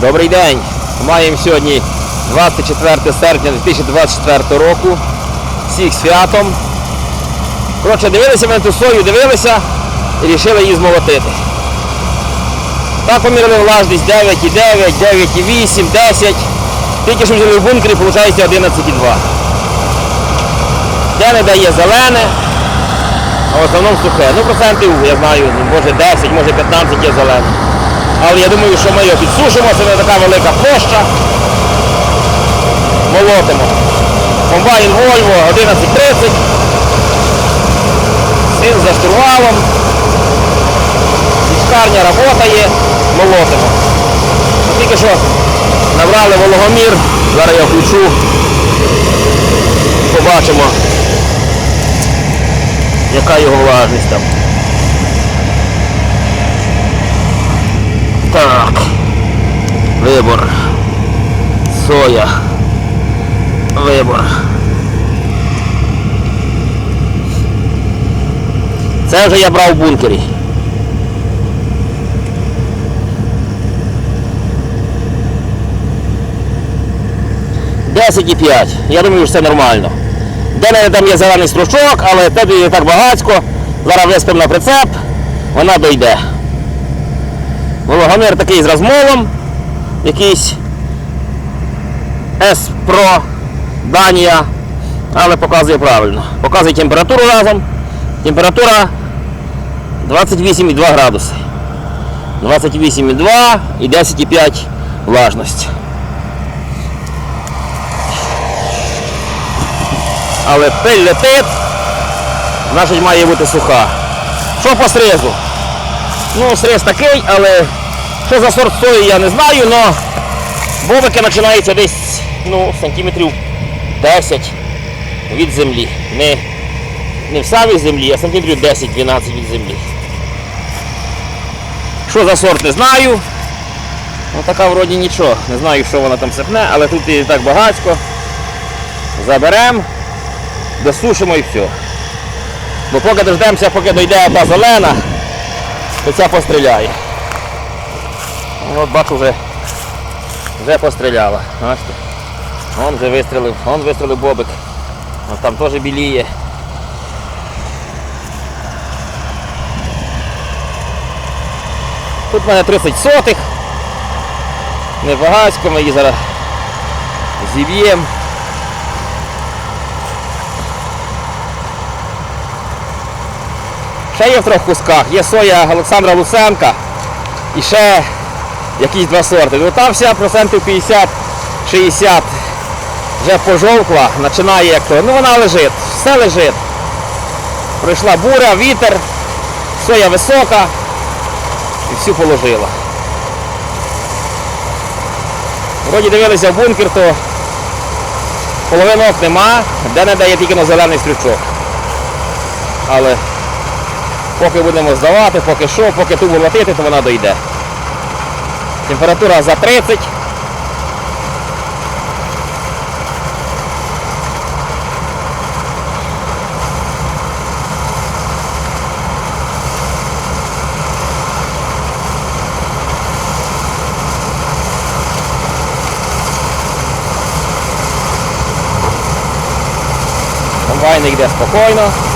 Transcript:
Добрий день. Маємо сьогодні 24 серпня 2024 року. Всіх святом. Коротше, дивилися ми ту сою, дивилися і вирішили її змолотити. Так поміряли влажність 9,9, 9,8, 10. Тільки що взяли в бункері, виходить 11,2. Де не дає зелене, а в основному сухе. Ну, процентів, я знаю, може 10, може 15 є зелене. Але я думаю, що ми його підсушимо, це не така велика площа. Молотимо. Комбайн Volvo 11.30. Син за штурвалом. Віскарня працює, молотимо. Ну, Тільки що набрали вологомір, зараз я включу. Побачимо, яка його влажність там. Так. Вибор. Соя. Вибор. Це вже я брав в бункері. Десять і п'ять. Я думаю, що це нормально. Де не там є зелений стручок, але тоді не так багатько. Зараз виспимо на прицеп, вона дойде. Вологомір такий з розмолом, якийсь S-Pro Данія, але показує правильно. Показує температуру разом. Температура 28,2 градуси. 28,2 і 10,5 влажність. Але пиль летить, значить має бути суха. Що по срезу? Ну, срез такий, але що за сорт сої, я не знаю, але бобики починаються десь ну, сантиметрів 10 від землі. Не, не в самій землі, а сантиметрів 10-12 від землі. Що за сорт, не знаю. Ну така вроді нічого. Не знаю, що вона там сипне, але тут і так багатько. Заберемо, досушимо і все. Бо поки дождемося, поки дойде та зелена, то ця постріляє. Ну, От бачу вже, вже постріляла. Бачите? Вже вистрілив, вон вистрілив бобик. От там теж біліє. Тут в мене 30 сотих. Небагацько, ми її зараз зіб'ємо. Ще є в трьох кусках. Є соя Олександра Луценка і ще якісь два сорти. Ну там вся процентів 50-60 вже пожовкла, починає як то. Ну вона лежить, все лежить. Пройшла буря, вітер, соя висока і всю положила. Вроді дивилися в бункер, то половинок нема, де не дає тільки на зелений стрючок. Але поки будемо здавати, поки що, поки ту латити, то вона дойде. Температура за 30. Комбайн йде спокійно.